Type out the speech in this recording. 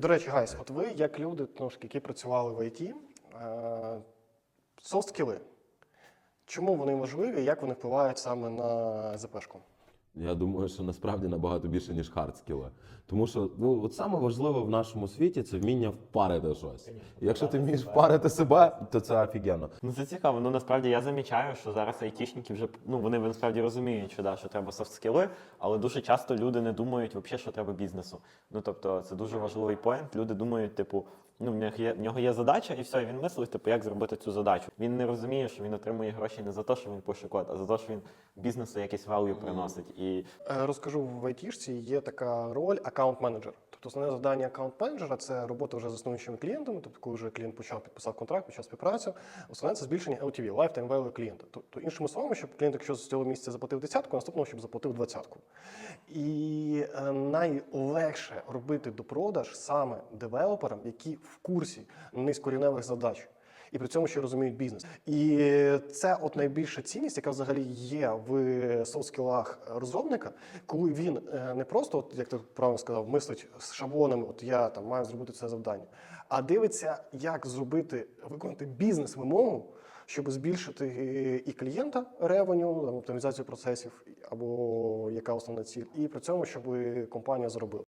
До речі, Гайс, от ви, як люди, трошки, які працювали в ІТ, софт-скіли. Чому вони важливі як вони впливають саме на ЗПшку? Я думаю, що насправді набагато більше, ніж хардскіли. Тому що ну, от саме важливе в нашому світі це вміння впарити щось. І Якщо ти вмієш впарити себе, то це офігенно. Ну це цікаво. Ну насправді я замічаю, що зараз айтішники вже ну вони насправді розуміють, що да, що треба софт-скіли, але дуже часто люди не думають взагалі, що треба бізнесу. Ну тобто це дуже важливий поінт. Люди думають, типу, ну в нього є в нього є задача, і все, і він мислить, типу, як зробити цю задачу. Він не розуміє, що він отримує гроші не за те, що він пише код, а за те, що він бізнесу якийсь value приносить. І Е, Розкажу в айтішці є така роль аккаунт-менеджер. Тобто основне завдання аккаунт-менеджера це робота вже з існуючими клієнтами. Тобто, коли вже клієнт почав підписав контракт, почав співпрацю, основне це збільшення LTV, lifetime value клієнта. Тобто, іншими словами, щоб клієнт, якщо з цього місяця заплатив десятку, наступного щоб заплатив двадцятку. І е, найлегше робити допродаж саме девелоперам, які в курсі низькорівневих задач. І при цьому ще розуміють бізнес. І це от найбільша цінність, яка взагалі є в софт-скілах розробника, коли він е, не просто, от, як ти правильно сказав, мислить з шаблонами, от я там маю зробити це завдання, а дивиться, як зробити, виконати бізнес-вимогу, щоб збільшити і клієнта ревеню, там, оптимізацію процесів, або яка основна ціль, і при цьому, щоб компанія заробила.